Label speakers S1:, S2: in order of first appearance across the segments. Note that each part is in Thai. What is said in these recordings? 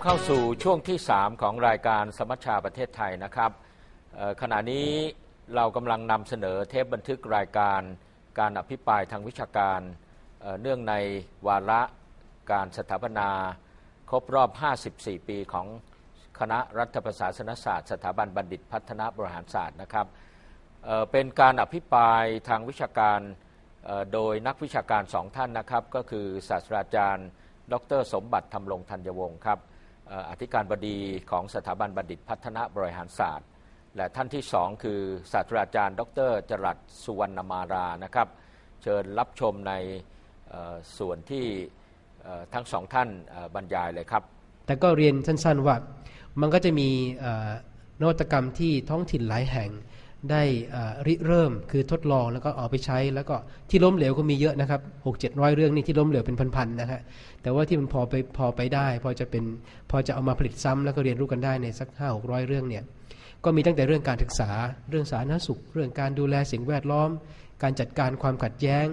S1: บเข้าสู่ช่วงที่ 3 ของรายการสมัชชาประเทศไทยนะครับขณะนี้เรากำลังนำเสนอเทปบันทึกรายการการอภิปรายทางวิชาการเเนื่องในวาระการสถาปนา ครบรอบ 54 ปีของคณะรัฐประศาสนศาสตร์ สถาบันบัณฑิตพัฒนาบริหารศาสตร์นะครับเเป็นการอภิปรายทางวิชาการโดยนักวิชาการสองท่านนะครับ ก็คือศาสตราจารย์ ดร สมบัติธรรมรงธัญวงศ์ครับ อธิการบดีของสถาบันบัณฑิตพัฒนาบริหารศาสตร์ และท่านที่สองคือศาสตราจารย์ ดรจรัสสุวรรณมารานะครับ เชิญรับชมในส่วนที่ทั้งสองท่านบรรยายเลยครับ
S2: แต่ก็เรียนสั้นๆว่ามันก็จะมีนวัตกรรมที่ท้องถิ่นหลายแห่ง ได้ริเริ่มคือทดลองแล้วก็เอาไปใช้ แล้วก็ที่ล้มเหลวก็มีเยอะนะครับหกเจ็ดร้อยเรื่องนี่ที่ล้มเหลวเป็นพันๆนะฮะแต่ว่าที่มันพอไปพอไปได้ พอจะเป็นพอจะเอามาผลิตซ้ำแล้วก็เรียนรู้กันได้ในสักห้าหกร้อยเรื่องเนี่ยก็มีตั้งแต่เรื่องการศึกษา เรื่องสาธารณสุข เรื่องการดูแลสิ่งแวดล้อม การจัดการความขัดแย้ง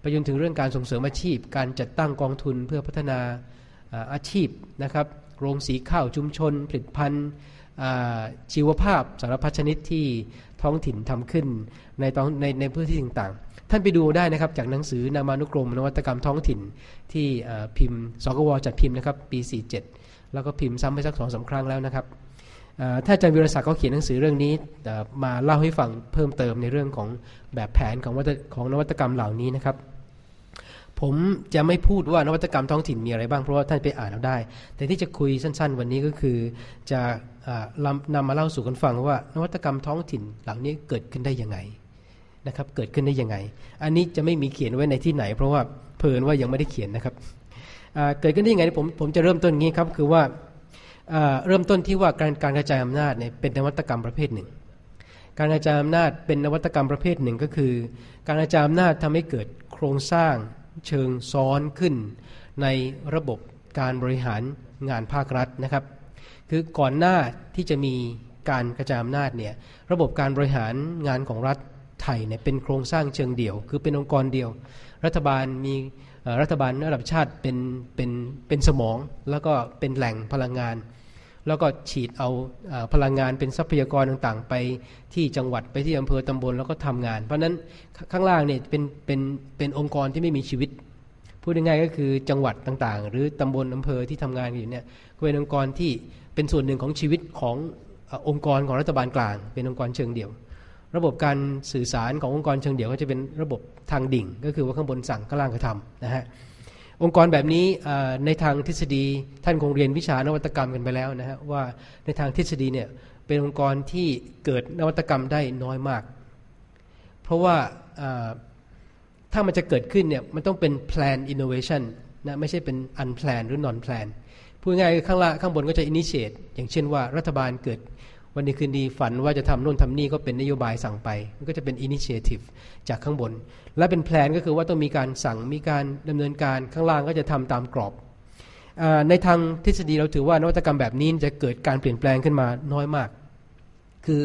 S2: ไปจนถึงเรื่องการส่งเสริมอาชีพ การจัดตั้งกองทุนเพื่อพัฒนาอาชีพนะครับ โรงสีข้าวชุมชน ผลิตภัณฑ์ชีวภาพสารพัดชนิดที่ท้องถิ่นทำขึ้นในท้องในในพื้นที่ต่างๆ ท่านไปดูได้นะครับจากหนังสือนามานุกรม นวัตกรรมท้องถิ่นที่พิมพ์สกวจัดพิมพ์นะครับปี 47 แล้วก็พิมพ์ซ้ำไปสักสองสาครั้งแล้วนะครับอ่าถ้าอาจารย์วิรศักดิ์เขาเขียนหนังสือเรื่องนี้มาเล่าให้ฟังเพิ่มเติมในเรื่องของแบบแผนของวัตของนวัตกรรมเหล่านี้นะครับ ผมจะไม่พูดว่านวัตกรรมท้องถิ่นมีอะไรบ้างเพราะว่าท่านไปอ่านเอาได้ แต่ที่จะคุยสั้น ๆ วันนี้ก็คือจะอ่านำมาเล่าสู่กันฟังว่านวัตกรรมท้องถิ่นเหล่านี้เกิดขึ้นได้ยังไงนะครับเกิดขึ้นได้ยังไง อันนี้จะไม่มีเขียนไว้ในที่ไหน เพราะว่าเพลินว่ายังไม่ได้เขียนนะครับเกิดขึ้นได้ยังไงผมผมจะเริ่มต้นงี้ครับคือว่าเริ่มต้นที่ว่าการการกระจายอำนาจเนี่ยเป็นนวัตกรรมประเภทหนึ่ง การกระจายอำนาจเป็นนวัตกรรมประเภทหนึ่งก็คือ การกระจายอำนาจทำให้เกิดโครงสร้าง เชิงซ้อนขึ้น ในระบบการบริหารงานภาครัฐนะครับ คือก่อนหน้าที่จะมีการกระจายอำนาจเนี่ยระบบการบริหารงานของรัฐไทยเนี่ยเป็นโครงสร้างเชิงเดี่ยว คือเป็นองค์กรเดียว รัฐบาลมีรัฐบาลระดับชาติเป็นเป็นเป็นสมอง แล้วก็เป็นแหล่งพลังงาน แล้วก็ฉีดเอาพลังงานเป็นทรัพยากรต่างๆ ไปที่จังหวัดไปที่อำเภอตำบลแล้วก็ทำงาน เพราะฉะนั้นข้างล่างเนี่ยเป็นเป็นเป็นองค์กรที่ไม่มีชีวิต พูดง่ายๆก็คือจังหวัดต่างๆ หรือตำบลอำเภอที่ทำงานอยู่เนี่ยก็เป็นองค์กรที่เป็นส่วนหนึ่งของชีวิตของเอ่อองค์กรของรัฐบาลกลาง เป็นองค์กรเชิงเดี่ยว ระบบการสื่อสารขององค์กรเชิงเดี่ยวก็จะเป็นระบบทางดิ่ง ก็คือว่าข้างบนสั่งข้างล่างกระทำนะฮะ องค์กรแบบนี้ในทางทฤษฎีท่านคงเรียนวิชานวัตกรรมกันไปแล้วนะฮะว่าในทางทฤษฎีเนี่ยเป็นองค์กรที่เกิดนวัตกรรมได้น้อยมาก เพราะว่าถ้ามันจะเกิดขึ้นเนี่ยมันต้องเป็น plan innovation นะไม่ใช่เป็น unplan หรือ non plan พูดง่ายๆคือข้างล่างข้างบนก็จะ initiate อย่างเช่นว่ารัฐบาลเกิด วันนี้คืนดีฝันว่าจะทำโน่นทำนี่ก็เป็นนโยบายสั่งไป มันก็จะเป็น initiative จากข้างบน และเป็นแพลนก็คือว่าต้องมีการสั่งมีการดำเนินการข้างล่างก็จะทำตามกรอบอในทางทฤษฎีเราถือว่านวัตกรรมแบบนี้จะเกิดการเปลี่ยนแปลงขึ้นมาน้อยมาก คือ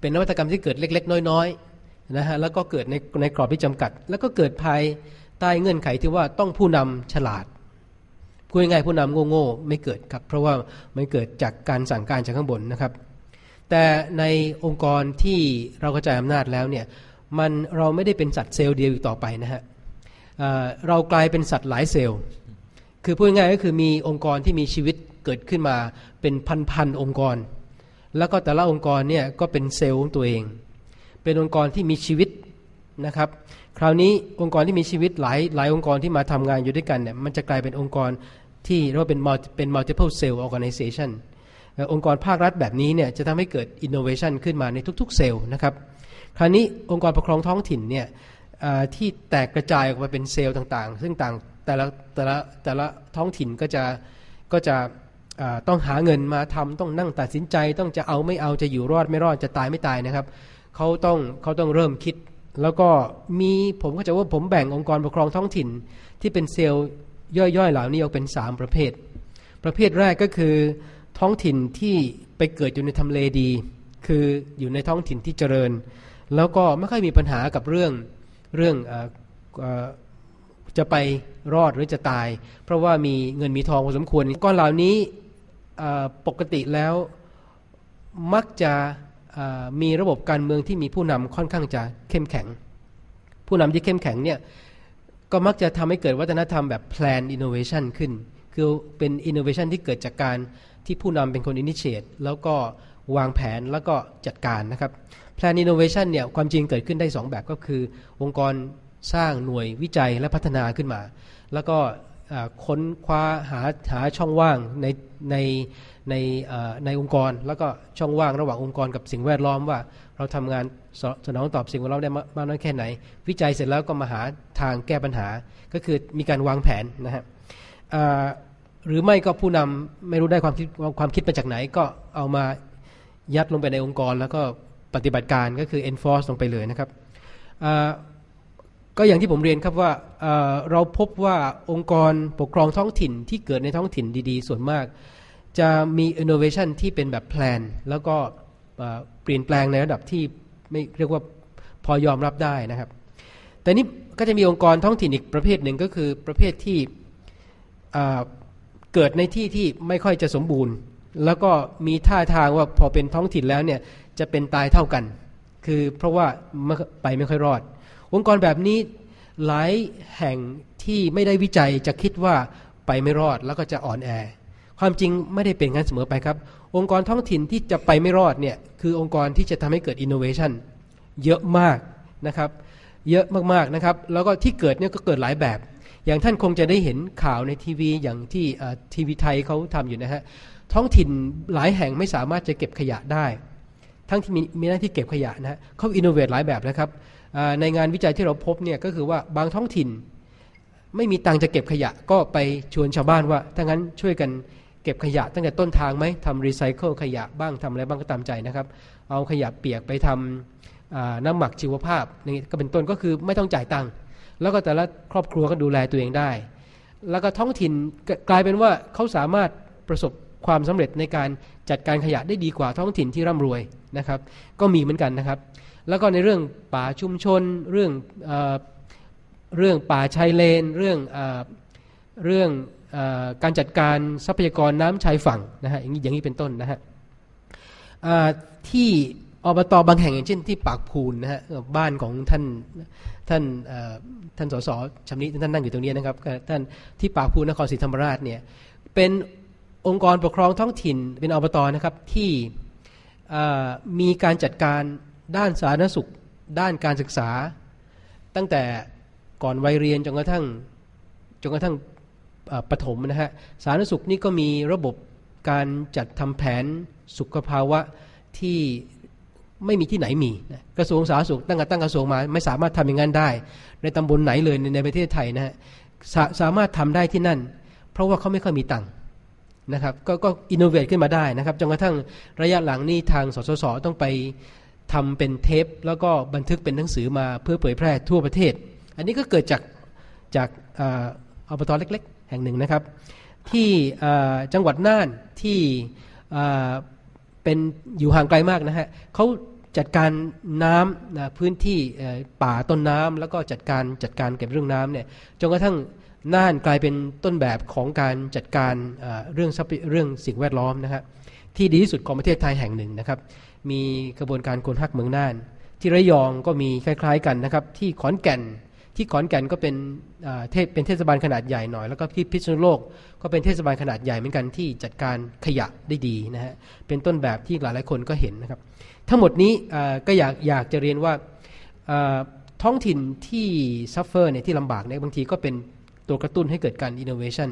S2: เป็นนวัตกรรมที่เกิดเล็ก ๆ น้อยๆนะฮะแล้วก็เกิดในในกรอบที่จำกัด แล้วก็เกิดภายใต้เงื่อนไขที่ว่าต้องผู้นำฉลาดพูดง่ายๆผู้นำโง่ๆไม่เกิดครับ เพราะว่ามันเกิดจากการสั่งการจากข้างบนนะครับ แต่ในองค์กรที่เรากระจายอำนาจแล้วเนี่ยมันเราไม่ได้เป็นสัตว์เซลล์เดียวอีกต่อไปนะฮะเรากลายเป็นสัตว์หลายเซลล์ คือพูดง่ายก็คือมีองค์กรที่มีชีวิตเกิดขึ้นมาเป็นพันๆองค์กร แล้วก็แต่ละองค์กรเนี่ยก็เป็นเซลล์ของตัวเอง เป็นองค์กรที่มีชีวิตนะครับ คราวนี้องค์กรที่มีชีวิตหลายหลายองค์กรที่มาทำงานอยู่ด้วยกันเนี่ยมันจะกลายเป็นองค์กรที่เรียกว่าเป็นเป็น multiple cell organization องค์กรภาครัฐแบบนี้เนี่ยจะทำให้เกิด innovation ขึ้นมาในทุก ๆ เซลล์นะครับคราวนี้องค์กรปกครองท้องถิ่นเนี่ยที่แตกกระจายออกมาเป็นเซลล์ต่างๆ ซึ่งต่างแต่ละแต่ละแต่ละท้องถิ่นก็จะก็จะต้องหาเงินมาทำต้องนั่งตัดสินใจ ต้องจะเอาไม่เอาจะอยู่รอดไม่รอดจะตายไม่ตายนะครับเขาต้องเขาต้องเริ่มคิด แล้วก็มีผมก็จะว่าผมแบ่งองค์กรปกครองท้องถิ่นที่เป็นเซลล์ย่อยๆเหล่านี้ออกเป็น 3 ประเภท ประเภทแรกก็คือ ท้องถิ่นที่ไปเกิดอยู่ในทำเลดี คืออยู่ในท้องถิ่นที่เจริญ แล้วก็ไม่ค่อยมีปัญหากับเรื่องเรื่องออจะไปรอดหรือจะตาย เพราะว่ามีเงินมีทองพอสมควรก้อนเหล่านี้ปกติแล้วมักจะมีระบบการเมืองที่มีผู้นำค่อนข้างจะเข้มแข็ง ผู้นำที่เข้มแข็งเนี่ยก็มักจะทำให้เกิดวัฒนธรรมแบบ plan innovation ขึ้น คือเป็น innovation ที่เกิดจากการ ที่ผู้นำเป็นคน initiate แล้วก็วางแผนแล้วก็จัดการนะครับ plan innovation เนี่ยความจริงเกิดขึ้นได้ 2 แบบก็คือ องค์กรสร้างหน่วยวิจัยและพัฒนาขึ้นมา แล้วก็ค้นคว้าหาหาช่องว่างในในในในองค์กร แล้วก็ช่องว่างระหว่างองค์กรกับสิ่งแวดล้อมว่า เราทำงานสนองตอบสิ่งแวดล้อมได้มากน้อยแค่ไหน วิจัยเสร็จแล้วก็มาหาทางแก้ปัญหา ก็คือมีการวางแผนนะฮะ หรือไม่ก็ผู้นำไม่รู้ได้ความคิดความคิดมาจากไหน ก็เอามายัดลงไปในองค์กร แล้วก็ปฏิบัติการก็คือ enforce ลงไปเลยนะครับก็อย่างที่ผมเรียนครับว่าเราพบว่าองค์กรปกครองท้องถิ่นที่เกิดในท้องถิ่นดีๆ ส่วนมาก จะมี innovation ที่เป็นแบบแพลนแล้วก็เปลี่ยนแปลงในระดับที่ไม่เรียกว่าพอยอมรับได้นะครับ แต่นี้ก็จะมีองค์กรท้องถิ่นอีกประเภทหนึ่งก็คือประเภทที่ เกิดในที่ที่ไม่ค่อยจะสมบูรณ์ แล้วก็มีท่าทางว่าพอเป็นท้องถิ่นแล้วเนี่ยจะเป็นตายเท่ากัน คือเพราะว่าไปไม่ค่อยรอด องค์กรแบบนี้หลายแห่งที่ไม่ได้วิจัยจะคิดว่าไปไม่รอดแล้วก็จะอ่อนแอ ความจริงไม่ได้เป็นงั้นเสมอไปครับ องค์กรท้องถิ่นที่จะไปไม่รอดเนี่ยคือองค์กรที่จะทำให้เกิดอินโนเวชันเยอะมากนะครับ เยอะมากๆนะครับ แล้วก็ที่เกิดเนี่ยก็เกิดหลายแบบ อย่างท่านคงจะได้เห็นข่าวในทีวีอย่างที่ทีวีไทยเขาทำอยู่นะฮะท้องถิ่นหลายแห่งไม่สามารถจะเก็บขยะได้ ทั้งที่มีมีหน้าที่เก็บขยะนะฮะเขาอินโนเวทหลายแบบนะครับในงานวิจัยที่เราพบเนี่ยก็คือว่าบางท้องถิ่นไม่มีตังจะเก็บขยะก็ไปชวนชาวบ้านว่าถ้างั้นช่วยกันเก็บขยะตั้งแต่ต้นทางไหมทำรีไซเคิลขยะบ้างทำอะไรบ้างก็ตามใจนะครับ เอาขยะเปียกไปทำน้ำหมักชีวภาพนี่ก็เป็นต้นก็คือไม่ต้องจ่ายตังค์ แล้วก็แต่ละครอบครัวก็ดูแลตัวเองได้ แล้วก็ท้องถิ่นกลายเป็นว่าเขาสามารถประสบความสำเร็จในการจัดการขยะได้ดีกว่าท้องถิ่นที่ร่ำรวยนะครับ ก็มีเหมือนกันนะครับ แล้วก็ในเรื่องป่าชุมชน เรื่องเอเรื่องป่าชายเลน เรื่องเอเรื่องอการจัดการทรัพยากรน้ำชายฝั่งนะฮะอย่างนี้อย่างนี้เป็นต้นนะฮะที่ อบตบางแห่งอย่างเช่นที่ปากพูนนะฮะบ้านของท่านท่านท่านสสชำนิท่านนั่งอยู่ตรงนี้นะครับท่านที่ปากพูนนครศรีธรรมราชเนี่ยเป็นองค์กรปกครองท้องถิ่นเป็นอบตนะครับที่มีการจัดการด้านสาธารณสุข ด้านการศึกษา ตั้งแต่ก่อนวัยเรียนจนกระทั่งจนกระทั่งปฐมนะฮะสาธารณสุขนี่ก็มีระบบการจัดทำแผนสุขภาวะที่ ไม่มีที่ไหนมีกระทรวงสาธารณสุขตั้งแต่ตั้งกระทรวงมา ไม่สามารถทำอย่างนั้นได้ ในตำบลไหนเลยในในประเทศไทยนะฮะสาสามารถทำได้ที่นั่น เพราะว่าเขาไม่ค่อยมีตังค์นะครับกก็อินโนเวทขึ้นมาได้นะครับจนกระทั่งระยะหลังนี่ทางสสสต้องไปทำเป็นเทป แล้วก็บันทึกเป็นหนังสือมาเพื่อเผยแพร่ทั่วประเทศ อันนี้ก็เกิดจากจากอบตเล็ก ๆ แห่งหนึ่งนะครับ ที่จังหวัดน่านที่ เป็นอยู่ห่างไกลมากนะฮะเขาจัดการน้ำนะพื้นที่ป่าต้นน้ำแล้วก็จัดการจัดการเก็บเรื่องน้ำเนี่ยจนกระทั่งน่านกลายเป็นต้นแบบของการจัดการเรื่องเรื่องสิ่งแวดล้อมนะครับที่ดีที่สุดของประเทศไทยแห่งหนึ่งนะครับ มีกระบวนการคนหักเมืองน่าน ที่ระยองก็มีคล้าย ๆ กันนะครับ ที่ขอนแก่น ที่ขอนแก่นก็เป็นเทศเป็นเทศบาลขนาดใหญ่หน่อย แล้วก็ที่พิษณุโลกก็เป็นเทศบาลขนาดใหญ่เหมือนกันที่จัดการขยะได้ดีนะฮะเป็นต้นแบบที่หลายๆคนก็เห็นนะครับ ทั้งหมดนี้ก็อยากอยากจะเรียนว่าท้องถิ่นที่ซัฟเฟอร์เนี่ยที่ลำบากเนี่ยบางทีก็เป็นตัวกระตุ้นให้เกิดการอินโนเวชัน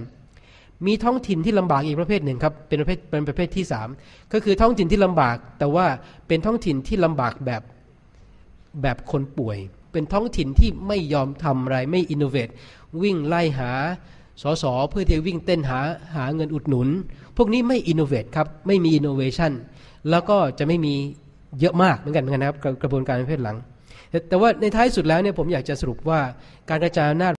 S2: มีท้องถิ่นที่ลำบากอีกประเภทหนึ่งครับเป็นประเภทเป็นประเภทที่สามก็คือท้องถิ่นที่ลำบาก แต่ว่าเป็นท้องถิ่นที่ลำบากแบบแบบคนป่วย เป็นท้องถิ่นที่ไม่ยอมทำอะไรไม่อินโนเวตวิ่งไล่หาสสเพื่อที่จะวิ่งเต้นหาหาเงินอุดหนุน พวกนี้ไม่อินโนเวตครับไม่มีอินโนเวชันแล้วก็จะไม่มีเยอะมากเหมือนกันนะครับกระบวนการประเภทหลัง แต่ว่าในท้ายสุดแล้วเนี่ยผมอยากจะสรุปว่าการกระจายอำนาจ